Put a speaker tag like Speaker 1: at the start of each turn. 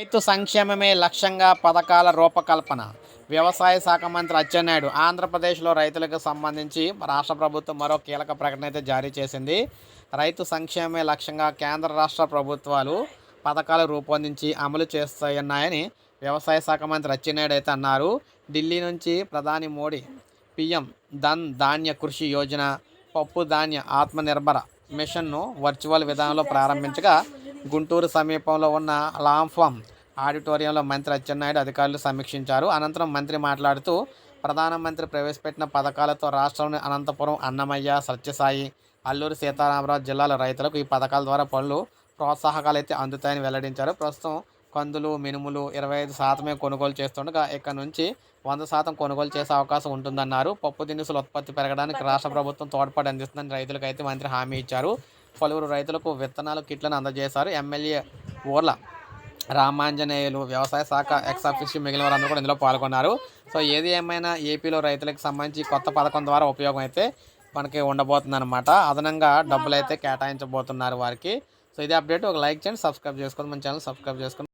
Speaker 1: రైతు సంక్షేమమే లక్ష్యంగా పథకాల రూపకల్పన. వ్యవసాయ శాఖ మంత్రి అచ్చెన్నాయుడు ఆంధ్రప్రదేశ్లో రైతులకు సంబంధించి రాష్ట్ర ప్రభుత్వం మరో కీలక ప్రకటన అయితే జారీ చేసింది. రైతు సంక్షేమమే లక్ష్యంగా కేంద్ర రాష్ట్ర ప్రభుత్వాలు పథకాలు రూపొందించి అమలు చేస్తున్నాయని వ్యవసాయ శాఖ మంత్రి అచ్చెన్నాయుడు అయితే అన్నారు. ఢిల్లీ నుంచి ప్రధాని మోడీ పిఎం ధన్ ధాన్య కృషి యోజన పప్పు ధాన్య ఆత్మనిర్భర మిషన్ను వర్చువల్ విధానంలో ప్రారంభించగా గుంటూరు సమీపంలో ఉన్న లాంఫామ్ ఆడిటోరియంలో మంత్రి అచ్చెన్నాయుడు అధికారులు సమీక్షించారు. అనంతరం మంత్రి మాట్లాడుతూ ప్రధానమంత్రి ప్రవేశపెట్టిన పథకాలతో రాష్ట్రంలోని అనంతపురం అన్నమయ్య సత్యసాయి అల్లూరు సీతారామరాజు జిల్లాల రైతులకు ఈ పథకాల ద్వారా పనులు ప్రోత్సాహకాలు అయితే అందుతాయని వెల్లడించారు. ప్రస్తుతం కందులు మినుములు ఇరవై ఐదు శాతమే కొనుగోలు చేస్తుండగా ఇక్కడ నుంచి వంద శాతం కొనుగోలు చేసే అవకాశం ఉంటుందన్నారు. పప్పు దినుసుల ఉత్పత్తి పెరగడానికి రాష్ట్ర ప్రభుత్వం తోడ్పాటు అందిస్తుందని రైతులకు అయితే మంత్రి హామీ ఇచ్చారు. పలువురు రైతులకు విత్తనాలు కిట్లను అందజేశారు. ఎమ్మెల్యే ఊర్ల రామాంజనేయులు వ్యవసాయ శాఖ ఎక్స్ ఆఫీసర్ మిగిలిన వారందరూ కూడా ఇందులో పాల్గొన్నారు. సో ఏది ఏమైనా ఏపీలో రైతులకు సంబంధించి కొత్త పథకం ద్వారా ఉపయోగం అయితే మనకి ఉండబోతుంది అనమాట అదనంగా డబ్బులు అయితే కేటాయించబోతున్నారు వారికి. సో ఇదే అప్డేట్. ఒక లైక్ చేయండి సబ్స్క్రైబ్ చేసుకోండి. మన ఛానల్ సబ్స్క్రైబ్ చేసుకోండి.